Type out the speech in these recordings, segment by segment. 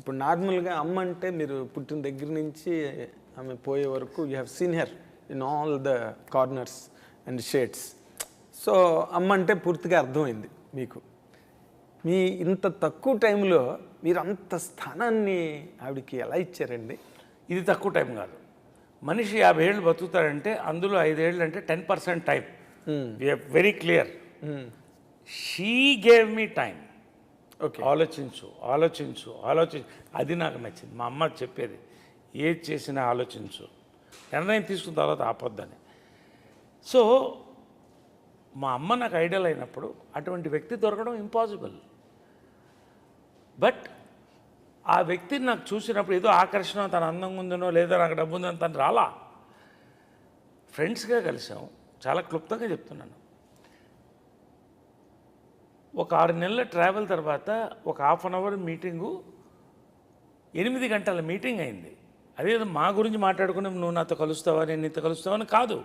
ఇప్పుడు నార్మల్గా అమ్మ అంటే మీరు పుట్టిన దగ్గర నుంచి ఆమె పోయే వరకు you have seen her in all the corners and shades so అమ్మ అంటే పూర్తిగా అర్థమైంది మీకు. మీ ఇంత తక్కువ టైంలో మీరు అంత స్థానాన్ని ఆవిడకి ఎలా ఇచ్చారండి? ఇది తక్కువ టైం కాదు. మనిషి యాభై ఏళ్ళు బతుకుతాడంటే అందులో ఐదేళ్ళు అంటే ten percent time. Very clear she gave me time ఆలోచించు ఆలోచించు ఆలోచించు. అది నాకు నచ్చింది. మా అమ్మ చెప్పేది ఏది చేసినా ఆలోచించు. నిర్ణయం తీసుకున్న తర్వాత ఆపొద్దని. సో మా అమ్మ నాకు ఐడియల్ అయినప్పుడు అటువంటి వ్యక్తి దొరకడం ఇంపాసిబుల్. బట్ ఆ వ్యక్తిని నాకు చూసినప్పుడు ఏదో ఆకర్షణ తన అందంగా ఉందనో లేదా నాకు డబ్బు ఉందని తను రాలా. ఫ్రెండ్స్గా కలిసాం. చాలా క్లుప్తంగా చెప్తున్నాను. ఒక ఆరు నెలల ట్రావెల్ తర్వాత ఒక హాఫ్ అన్ అవర్ మీటింగు ఎనిమిది గంటల మీటింగ్ అయింది. అదేదో మా గురించి మాట్లాడుకుని నువ్వు నాతో కలుస్తావా నేను నీతో కలుస్తావని కాదు.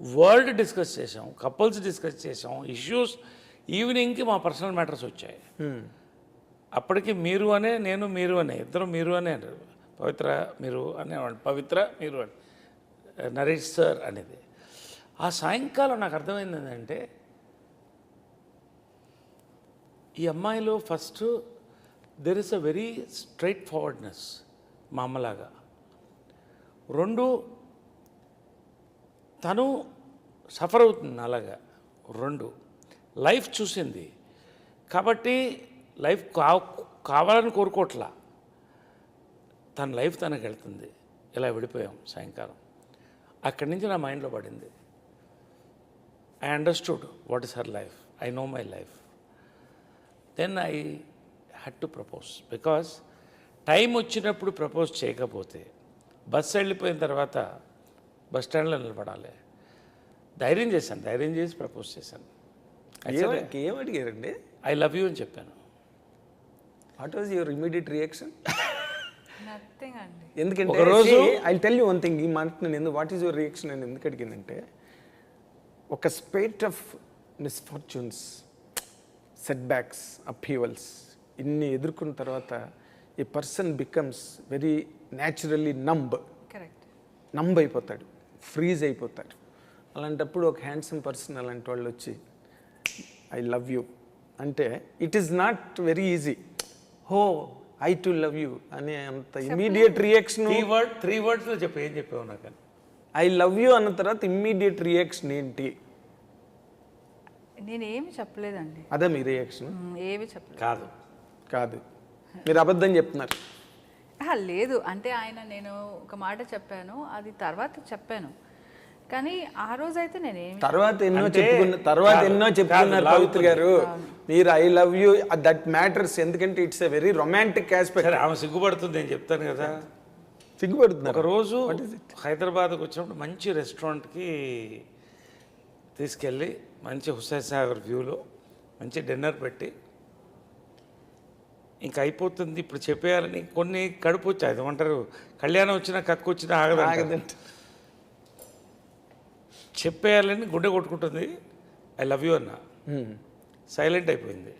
వరల్డ్ డిస్కస్ చేసాం కపుల్స్ డిస్కస్ చేసాం ఇష్యూస్ ఈవినింగ్కి మా పర్సనల్ మ్యాటర్స్ వచ్చాయి. అప్పటికి మీరు అనే నేను మీరు అనే ఇద్దరు మీరు అనే. పవిత్ర మీరు అనేవాడు పవిత్ర మీరు అని నరేష్ సార్ అనేది. ఆ సాయంకాలం నాకు అర్థమైంది ఏంటంటే ఈ అమ్మాయిలో first there is a very straight forwardness మా అమ్మలాగా రెండు తను సఫర్ అవుతుంది అలాగా. రెండు లైఫ్ చూసింది. కాబట్టి లైఫ్ కా కావాలని కోరుకోవట్లా తన లైఫ్ తనకు వెళ్తుంది. ఇలా విడిపోయాం సాయంకాలం. అక్కడి నుంచి నా మైండ్లో పడింది. I understood what is her life I know my life then I had to propose because time వచ్చినప్పుడు ప్రపోజ్ చేయకపోతే బస్సు వెళ్ళిపోయిన తర్వాత బస్ స్టాండ్లో నిలబడాలి. ధైర్యం చేశాను ధైర్యం చేసి ప్రపోజ్ చేశాను. ఏమ- ఏం అడిగారండి? ఐ లవ్ యూ అని చెప్పాను. What was your immediate reaction ఎందుకంటే I tell you one thing ఈ మాట నేను ఎందుకు వాట్ ఈస్ యువర్ రియాక్షన్ అని ఎందుకు అడిగానంటే ఒక spate of misfortunes setbacks upheavals ఇన్ని ఎదుర్కొన్న తర్వాత ఈ person becomes very naturally numb correct numb అయిపోతాడు. ఫ్రీజ్ అయిపోతాడు. అలాంటప్పుడు ఒక హ్యాండ్సమ్ పర్సన్ అలాంటి వాళ్ళు వచ్చి ఐ లవ్ యూ అంటే it is not very easy how I to love you అనే అంత immediate reaction three word three వర్డ్స్లో చెప్పు ఏం చెప్పావు నాకు? ఐ లవ్ యూ అన్న తర్వాత ఇమ్మీడియట్ రియాక్షన్ ఏంటి? నేను ఏమి చెప్పలేదండి. అదే మీ రియాక్షన్ ఏమి చెప్పలేదు. కాదు. కాదు. మీరు అబద్ధం చెప్తున్నారు. ఆహా, లేదు. అంటే ఆయన నేను ఒక మాట చెప్పాను అది తర్వాత చెప్పాను. కానీ ఆ రోజైతే నేను ఏమి తర్వాత ఎన్నో చెప్పుకున్న తర్వాత ఎన్నో చెప్పుకున్నారు. పవిత్ర గారు. మీరు I love you that matters ఎందుకంటే it's a very romantic aspect సరే ఆమె సిగ్గుపడుతుంది నేను చెప్తాను కదా. సిగ్గుపడుతున్నారు. ఒక రోజు హైదరాబాద్కి వచ్చినప్పుడు మంచి రెస్టారెంట్కి తీసుకెళ్ళి మంచి హుస్సేన్ సాగర్ వ్యూలో మంచి డిన్నర్ పెట్టి ఇంకా అయిపోతుంది. ఇప్పుడు చెప్పేయాలని కొన్ని కడుపు వచ్చాయి. ఏమంటారు? కళ్యాణం వచ్చినా కక్కు వచ్చినా ఆగదు ఆగదంట. చెప్పేయాలని గుండె కొట్టుకుంటుంది. ఐ లవ్ యూ అన్న. సైలెంట్ అయిపోయింది.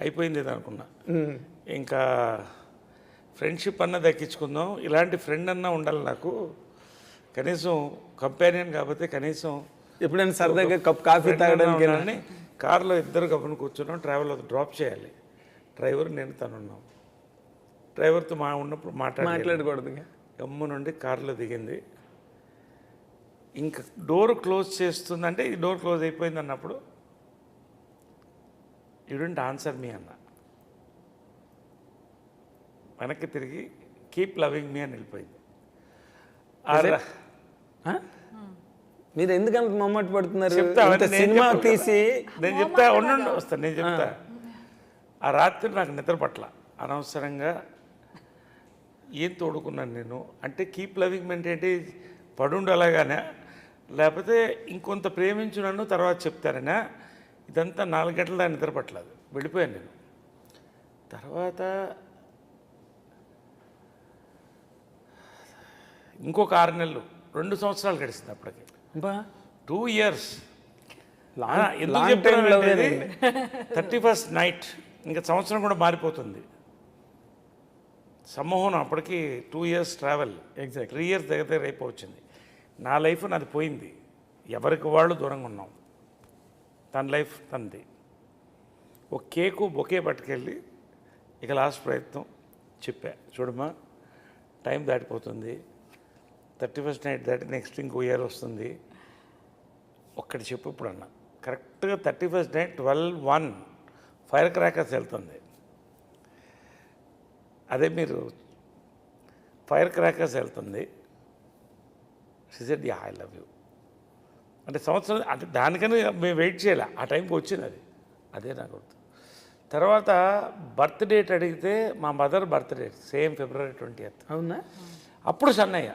అయిపోయింది అనుకున్నా. ఇంకా ఫ్రెండ్షిప్ అన్న దక్కించుకుందాం. ఇలాంటి ఫ్రెండ్ అన్నా ఉండాలి నాకు. కనీసం కంపానియన్ కాకపోతే కనీసం ఎప్పుడైనా సరదాగా కప్ కాఫీ తాగడానికి కార్లో ఇద్దరు కప్పును కూర్చున్నాం ట్రావెల్ డ్రాప్ చేయాలి. డ్రైవర్ నేను తను ఉన్నాం డ్రైవర్తో మా ఉన్నప్పుడు మాట్లాడి మాట్లాడకూడదు గమ్ము నుండి కారులో దిగింది. ఇంకా డోర్ క్లోజ్ చేస్తుందంటే ఈ డోర్ క్లోజ్ అయిపోయింది అన్నప్పుడు యుడెంట్ ఆన్సర్ మీ అన్న. వెనక్కి తిరిగి కీప్ లవింగ్ మీ అని వెళ్ళిపోయింది? మీరు ఎందుకంత మమ్మటి పడుతున్నారు? సినిమా. తీసి? నేను చెప్తా ఉండండి వస్తాను నేను చెప్తా. ఆ. రాత్రి నాకు నిద్ర పట్ల. అనవసరంగా ఏం తోడుకున్నాను నేను? అంటే కీప్ లవింగ్ అంటే ఏంటి పడుండు అలాగానే? లేకపోతే ఇంకొంత ప్రేమించు నన్ను తర్వాత చెప్తారనా? ఇదంతా నాలుగు గంటల దాన్ని నిద్ర పట్టలేదు. వెళ్ళిపోయాను నేను. తర్వాత ఇంకొక ఆరు నెలలు రెండు సంవత్సరాలు గడిచింది అప్పటికి. టూ ఇయర్స్ ఎందుకు ఇది? థర్టీ ఫస్ట్ నైట్ ఇంకా సంవత్సరం కూడా మారిపోతుంది. సమ్మోహనం అప్పటికి two years travel Exactly. Three years దగ్గర దగ్గర అయిపోవచ్చింది నా లైఫ్ నాది పోయింది. ఎవరికి వాళ్ళు దూరంగా ఉన్నాం. తన లైఫ్ తనది. ఒక కేకు బొకే పట్టుకెళ్ళి ఇక లాస్ట్ ప్రయత్నం చెప్పా. చూడమ్మా టైం దాటిపోతుంది. థర్టీ ఫస్ట్ నైట్ దాటి నెక్స్ట్ ఇంకో ఇయర్ వస్తుంది. ఒక్కటి చెప్పు ఇప్పుడు అన్న కరెక్ట్గా thirty first night twelve one fire crackers వెళ్తుంది. అదే మీరు ఫైర్ క్రాకర్స్ వెళ్తుంది. సిజెడ్ యా ఐ లవ్ యూ అంటే సంవత్సరం అంటే దానికని మేము వెయిట్ చేయలే. ఆ టైంకి వచ్చింది అది. అదే నాకు గుర్తు. తర్వాత బర్త్ డేట్ అడిగితే మా mother birth date same February twenty అవునా? అప్పుడు సన్నయ్య.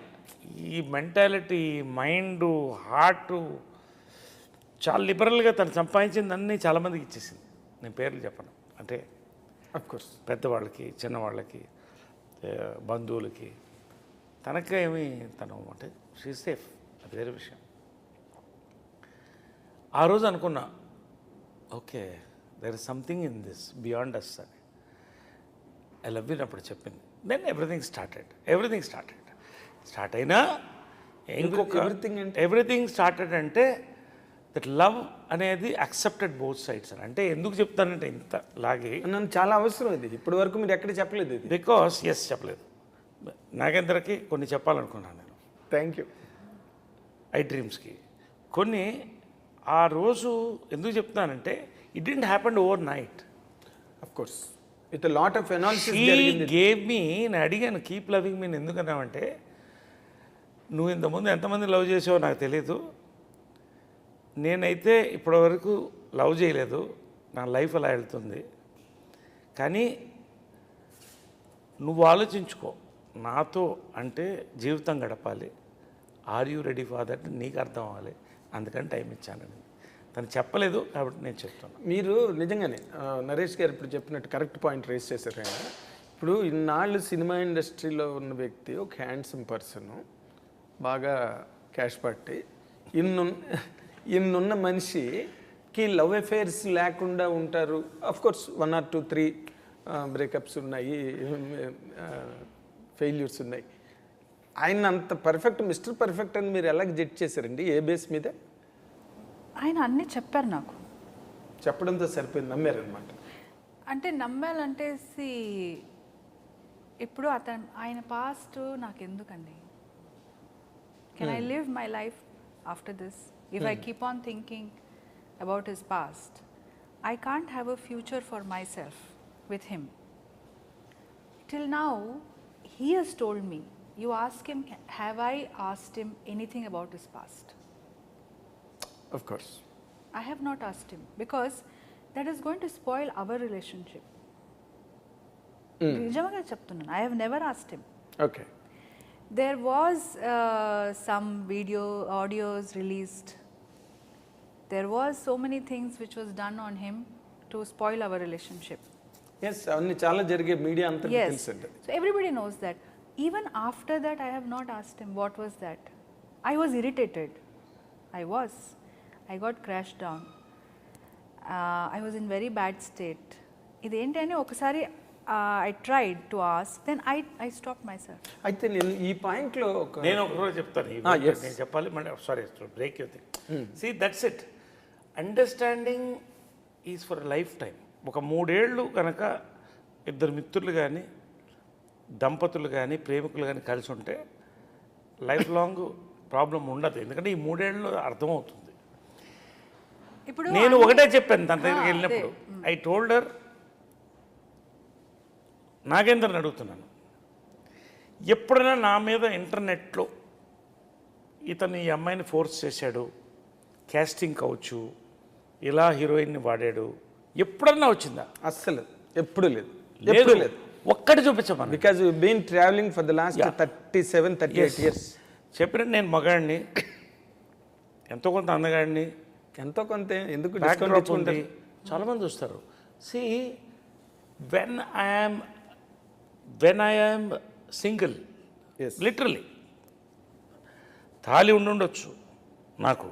ఈ మెంటాలిటీ మైండ్ హార్ట్ చాలా లిబరల్గా తను సంపాదించింది అన్నీ చాలామందికి ఇచ్చేసింది. నేను పేర్లు చెప్పను. అంటే అఫ్ కోర్స్ పెద్దవాళ్ళకి చిన్నవాళ్ళకి బంధువులకి. తనకే ఏమి తను అంటే షీ సేఫ్ అది వేరే విషయం. ఆ రోజు అనుకున్నా okay there is something in this beyond us అని. ఐ లవ్ యూ అప్పుడు చెప్పింది. Then everything started everything started start అయినా ఇంకొక అంటే? ఎవ్రీథింగ్ స్టార్టెడ్ అంటే దట్ లవ్ అనేది అక్సెప్టెడ్ బోత్ సైడ్స్ అని అంటే ఎందుకు చెప్తానంటే ఇంత లాగి. నన్ను చాలా అవసరం ఇది. ఇప్పటి వరకు మీరు ఎక్కడ చెప్పలేదు ఇది. బికాస్ ఎస్ చెప్పలేదు. నాగేంద్రకి కొన్ని చెప్పాలనుకున్నాను నేను. థ్యాంక్ యూ ఐ డ్రీమ్స్కి కొన్ని ఆ రోజు ఎందుకు చెప్తున్నానంటే it didn't happened overnight of course with lot of analysis gave me నేను అడిగాను కీప్ లవింగ్ మీన్ ఎందుకన్నామంటే నువ్వు ఇంతకుముందు ఎంతమంది లవ్ చేసావో నాకు తెలియదు నేనైతే ఇప్పటివరకు లవ్ చేయలేదు. నా లైఫ్ అలా వెళ్తుంది. కానీ నువ్వు ఆలోచించుకో. నాతో అంటే జీవితం గడపాలి. Are you ready for that నీకు అర్థం అవ్వాలి. అందుకని టైం ఇచ్చానండి తను చెప్పలేదు కాబట్టి నేను చెప్తాను మీరు నిజంగానే నరేష్ గారు ఇప్పుడు చెప్పినట్టు కరెక్ట్ పాయింట్ రేస్ చేశారు ఆయన. ఇప్పుడు ఇన్నాళ్ళు సినిమా ఇండస్ట్రీలో ఉన్న వ్యక్తి ఒక హ్యాండ్సమ్ పర్సన్ బాగా క్యాష్ పట్టి ఇన్ను ఇన్నున్న మనిషికి లవ్ అఫేర్స్ లేకుండా ఉంటారు. Of course one or two three breakups ఉన్నాయి ఫెయిల్యూర్స్ ఉన్నాయి. ఆయన అంత పర్ఫెక్ట్ మిస్టర్ పర్ఫెక్ట్ అని మీరు ఎలా జడ్జ్ చేశారండి? ఏ బేస్ మీద? ఆయన అన్నీ చెప్పారు నాకు. చెప్పడంతో సరిపోయింది నమ్మారనమాట అంటే నమ్మాలంటే ఇప్పుడు అతను ఆయన పాస్ట్ నాకు ఎందుకండి can I live my life after this. If I hmm. keep on thinking about his past, I can't have a future for myself with him. Till now, he has told me, you ask him, have I asked him anything about his past? Of course. I have not asked him because that is going to spoil our relationship. Mm. I have never asked him. Okay. there was uh, some video audios released there was so many things which was done on him to spoil our relationship yes అవన్నీ చాలా జరిగే media అంతా yes తెలుసండి so everybody knows that even after that i have not asked him what was that i was irritated i was i got crashed down uh, i was in very bad state ఇదేంటని ఒకసారి I tried to ask then I I stop myself అయితే నేను ఈ పాయింట్లో ఒక నేను ఒక రోజు చెప్తాను. నేను చెప్పాలి మళ్ళీ sorry break see that's it understanding is for lifetime ఒక మూడేళ్ళు కనుక ఇద్దరు మిత్రులు కానీ దంపతులు కానీ ప్రేమికులు కానీ కలిసి ఉంటే లైఫ్ లాంగ్ ప్రాబ్లం ఉండదు. ఎందుకంటే ఈ మూడేళ్ళు అర్థమవుతుంది. ఇప్పుడు నేను ఒకటే చెప్పాను తన దగ్గరికి వెళ్ళినప్పుడు. ఐ టోల్డర్ నాగేంద్రని అడుగుతున్నాను. ఎప్పుడైనా నా మీద ఇంటర్నెట్లో ఇతను ఈ అమ్మాయిని ఫోర్స్ చేశాడు క్యాస్టింగ్ కావచ్చు ఇలా హీరోయిన్ని వాడాడు ఎప్పుడన్నా వచ్చిందా? అస్సలు ఎప్పుడు లేదు ఎప్పుడు లేదు. ఒక్కటి చూపించమని. Because been travelling for the last. Thirty seven thirty eight years చెప్పినట్టు నేను మగాడిని ఎంతో కొంత అందగాడిని ఎంతో కొంత ఎందుకు డిస్కౌంట్ ఇచ్చుకుంటారు చాలామంది వస్తారు see when I'm when I'm single Yes. Literally తాళి ఉండుండొచ్చు నాకు.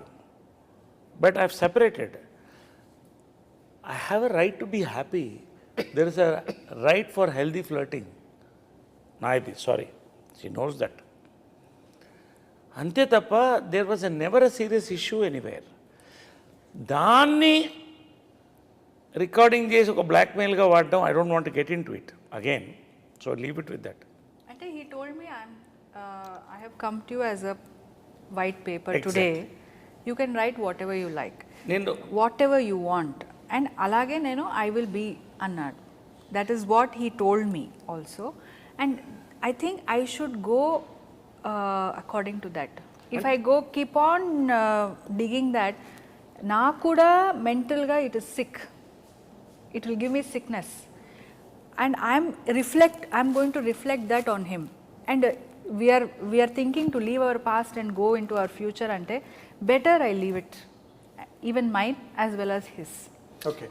But I separated I have a right to be happy there is a right for healthy flirting నాది సారీ షీ నోస్ దట్ అంతే తప్ప there was a never a serious issue anywhere దాన్ని recording చేసి ఒక బ్లాక్మెయిల్గా వాడడం I don't want get in to it again so leave it with that అంటే he told me I'm uh, I have come to you as a white paper Exactly. today. You can write whatever you like. నేను whatever you want and అలాగే నేను I will be అన్నాడు that is what he told me also and I think I should go according to that if I go keep on digging that నాకు కూడా మెంటల్గా it is sick it will give me sickness and i'm reflect i'm going to reflect that on him and uh, we are we are thinking to leave our past and go into our future ante better i leave it even mine as well as his okay